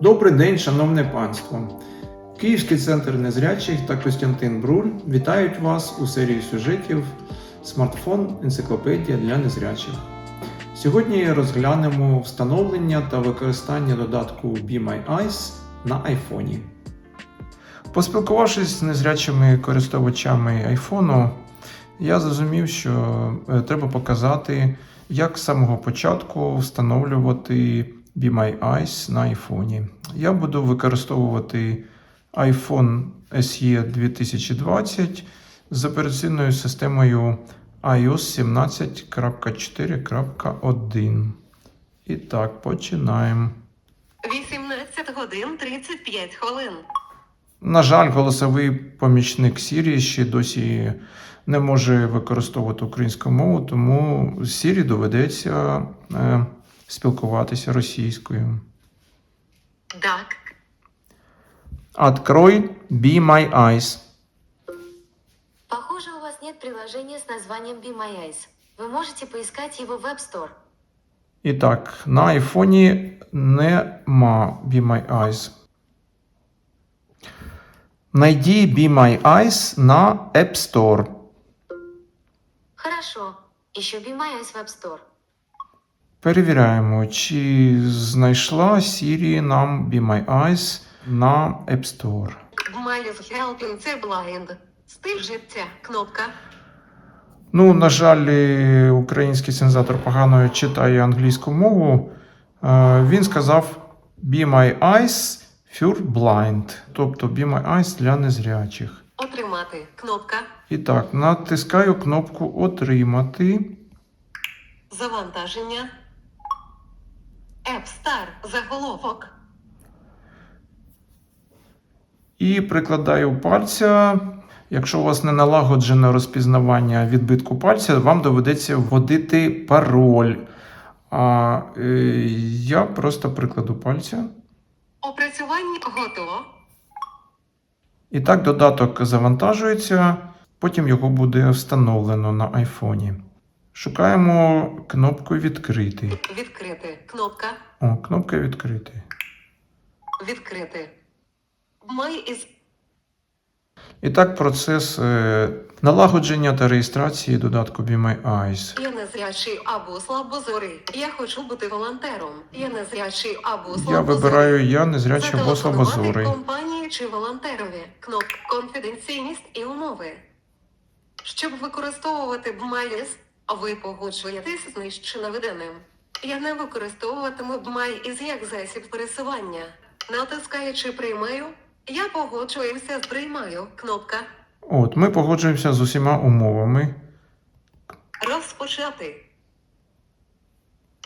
Добрий день, шановне панство! Київський центр незрячих та Костянтин Бруль вітають вас у серії сюжетів Смартфон Енциклопедія для незрячих. Сьогодні розглянемо встановлення та використання додатку Be My Eyes на айфоні. Поспілкувавшись з незрячими користувачами айфону, я зрозумів, що е, треба показати, як з самого початку встановлювати Be My Eyes на айфоні. Я буду використовувати iPhone SE 2020 з операційною системою iOS 17.4.1. І так, починаємо. 18 годин 35 хвилин. На жаль, голосовий помічник Siri ще досі не може використовувати українську мову, тому Siri доведеться е, спілкуватися російською. Так. Открой Be My Eyes. Похоже, у вас нет приложения с названием Be My Eyes. Вы можете поискать его в App Store. І так, на айфоні нема Be My Eyes. Найди Be My Eyes на App Store. Хорошо. Ищу Be My Eyes в App Store. Перевіряємо, чи знайшла Siri нам Be My Eyes на App Store. Miles Helping the Blind. Стиль життя. Кнопка. Ну, на жаль, український сензатор погано читає англійську мову. Е, Він сказав Be My Eyes for Blind, тобто Be My Eyes для незрячих. Отримати. Кнопка. І так, натискаю кнопку Отримати. Завантаження. App Заголовок. І прикладаю пальця. Якщо у вас не налагоджене розпізнавання відбитку пальця, вам доведеться вводити пароль. А е, я просто прикладу пальця. Опрацювання готово. І так додаток завантажується, потім його буде встановлено на айфоні. Шукаємо кнопку Відкрити. Відкрити. Кнопка. О, кнопка Відкрити. Відкрити. Май із І так процес е, налагодження та реєстрації додатку Be My Eyes. Я незрячий або слабозорий. Я хочу бути волонтером. Я незрячий або слабозорий. Я вибираю я незрячий або слабозорий. компанії чи волонтерові. Кнопка конфіденційність і умови. Щоб використовувати BMAIS, ви погоджуєтесь з нижче наведеним. Я не використовуватиму BMAIS як засіб пересування. Натискаючи приймаю, я погоджуюся з приймаю. Кнопка От, ми погоджуємося з усіма умовами. Розпочати.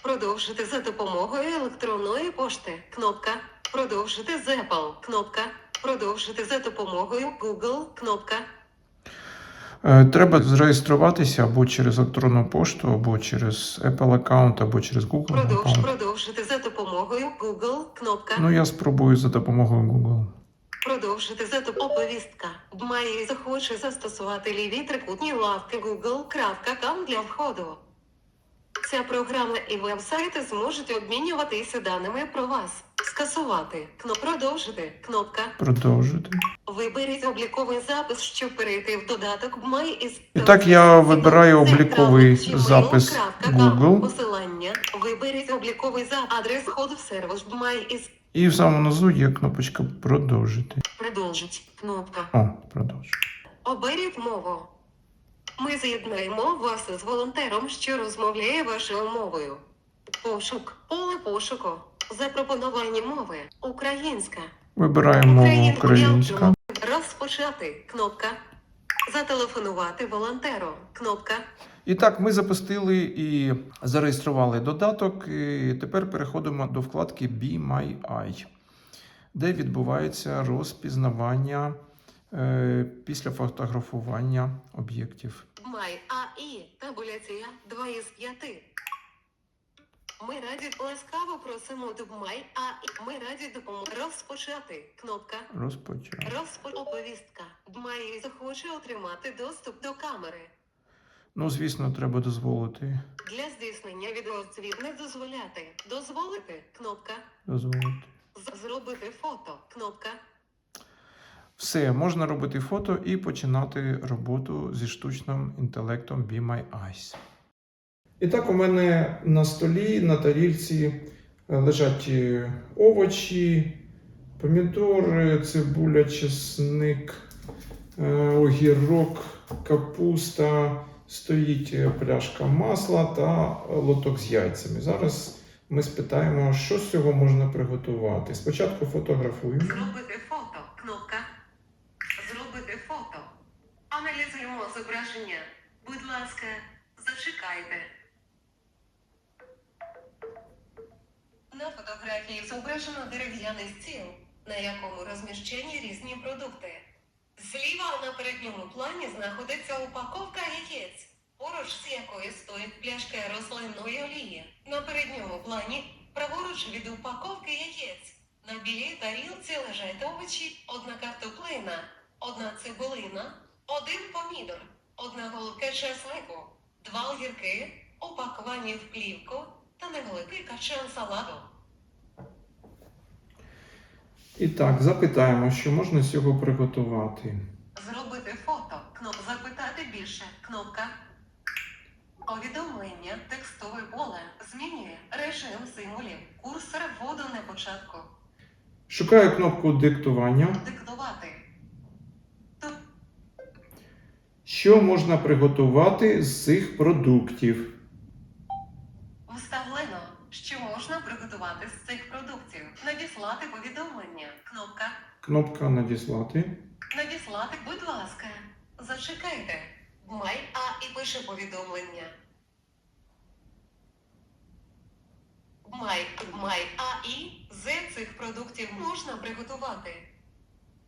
Продовжити за допомогою електронної пошти. Кнопка. Продовжити з Apple. Кнопка. Продовжити за допомогою Google. Кнопка. Е, Треба зареєструватися або через електронну пошту, або через Apple аккаунт, або через Google Продовж, аккаунт. продовжити за допомогою Google. Кнопка. Ну, я спробую за допомогою Google. Продовжити за допомогою оповістка. Має захоче застосувати ліві трикутні лавки Google.com для входу. Ця програма і веб-сайти зможуть обмінюватися даними про вас. Скасувати. Кно продовжити. Кнопка. Продовжити. Виберіть обліковий запис, щоб перейти в додаток «Май» із І так я вибираю обліковий запис Google. Посилання. Виберіть обліковий запис. Адрес входу в сервіс «Май» із І в самому низу є кнопочка Продовжити. продовжить. Кнопка. О, продовжити. Оберіть мову. Ми з'єднаємо вас із волонтером, що розмовляє вашою мовою. Пошук. Поле пошуку. Запропоновані мови. Українська. Вибираємо мову українська. Розпочати. Кнопка. Зателефонувати волонтеру. Кнопка. І так, ми запустили і зареєстрували додаток. І тепер переходимо до вкладки Be My Eye, де відбувається розпізнавання е, після фотографування об'єктів. Май АІ. Табуляція 2 із 5. Ми раді ласкаво просимо до Май АІ. Ми раді допомогти. Розпочати. Кнопка. Розпочати. Розпо... Оповістка. Має захоче отримати доступ до камери. Ну, звісно, треба дозволити. Для здійснення відеозвіт не дозволяти. Дозволити. Кнопка. Дозволити. Зробити фото. Кнопка. Все, можна робити фото і починати роботу зі штучним інтелектом Be My Eyes. І так, у мене на столі, на тарілці е, лежать е, овочі, помідори, цибуля, чесник, е, огірок, капуста, стоїть пляшка масла та лоток з яйцями. Зараз ми спитаємо, що з цього можна приготувати. Спочатку фотографуємо. Зробити фото. Кнопка. Зробити фото. Аналізуємо зображення. Будь ласка, зачекайте. На фотографії зображено дерев'яний стіл, на якому розміщені різні продукти. Зліва на передньому плані знаходиться упаковка яєць, поруч з якою стоїть пляшка рослинної олії. На передньому плані, праворуч від упаковки яєць, на білій тарілці лежать овочі, одна картоплина, одна цибулина, один помідор, одна голубка чеснику, два огірки, упаковані в плівку та невеликий качан салату. І так, запитаємо, що можна з цього приготувати. Зробити фото. Кноп запитати більше. Кнопка. Повідомлення. Текстове поле. Змінює режим символів. Курсор вводу на початку. Шукаю кнопку диктування. Диктувати. Що можна приготувати з цих продуктів? вставлено. Що можна приготувати з цих продуктів? Надіслати повідомлення. Кнопка. Кнопка надіслати. Надіслати, будь ласка. Зачекайте. Май А і пише повідомлення. Май, май А і з цих продуктів можна приготувати.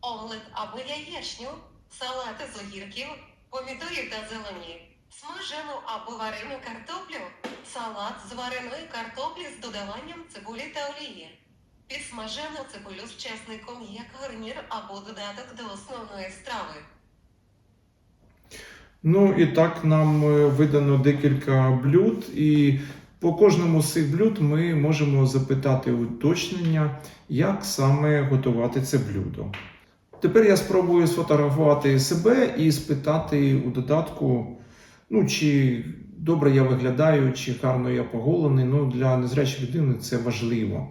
Омлет або яєчню, салати з огірків, помідорів та зелені, смажену або варену картоплю, салат з вареної картоплі з додаванням цибулі та олії. Підсмажену цибулю з чесником як гарнір або додаток до основної страви. Ну і так нам е, видано декілька блюд, і по кожному з цих блюд ми можемо запитати уточнення, як саме готувати це блюдо. Тепер я спробую сфотографувати себе і спитати у додатку, ну чи добре я виглядаю, чи гарно я поголений. Ну для незрячої людини це важливо.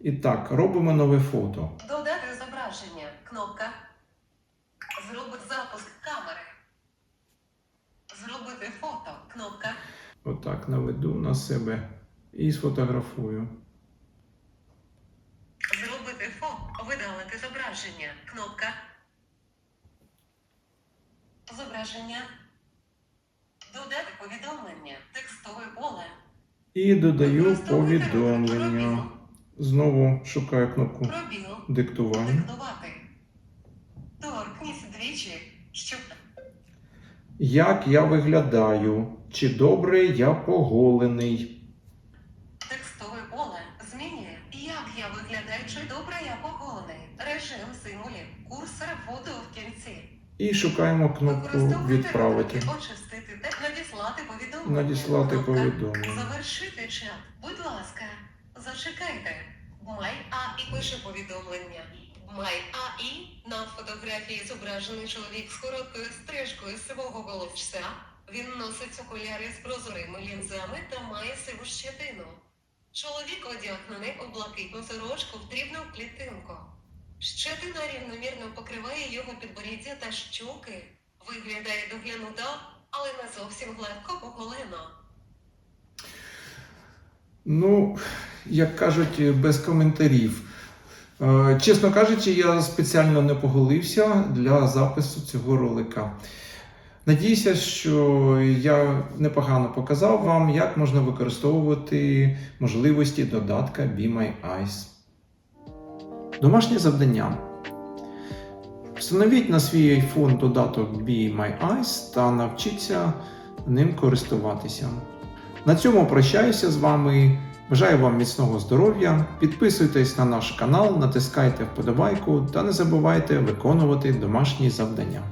І так, робимо нове фото. Додати зображення. Кнопка. Зробити запуск камери. Зробити фото. Кнопка. Отак наведу на себе і сфотографую. Зробити фото. Видалити зображення. Кнопка. Зображення. Додати повідомлення. Текстове поле. І додаю повідомлення. Знову шукаю кнопку Пробіл. диктування. Диктувати. Торкнісь двічі, щоб Як я виглядаю? Чи добре я поголений? текстове поле змінює. Як я виглядаю, чи добре я поголений. Режим символів. Курсор вводу в кінці. І шукаємо кнопку відправити. очистити та надіслати повідомлення. Надіслати повідомлення. Завершити чат. Будь ласка, зачекайте. Май А і пише повідомлення. Май А і на фотографії зображений чоловік з короткою стрижкою сивого волосся. Він носить окуляри з прозорими лінзами та має сиву щетину. Чоловік одягнений у блакитну сорочку в дрібну клітинку. Щетина рівномірно покриває його підборіддя та щоки. Виглядає доглянуто, але не зовсім гладко поголено. Ну, як кажуть, без коментарів. Е, Чесно кажучи, я спеціально не поголився для запису цього ролика. Надіюся, що я непогано показав вам, як можна використовувати можливості додатка Be My Eyes. Домашнє завдання. Встановіть на свій iPhone додаток Be My Eyes та навчіться ним користуватися. На цьому прощаюся з вами. Бажаю вам міцного здоров'я. Підписуйтесь на наш канал, натискайте вподобайку та не забувайте виконувати домашні завдання.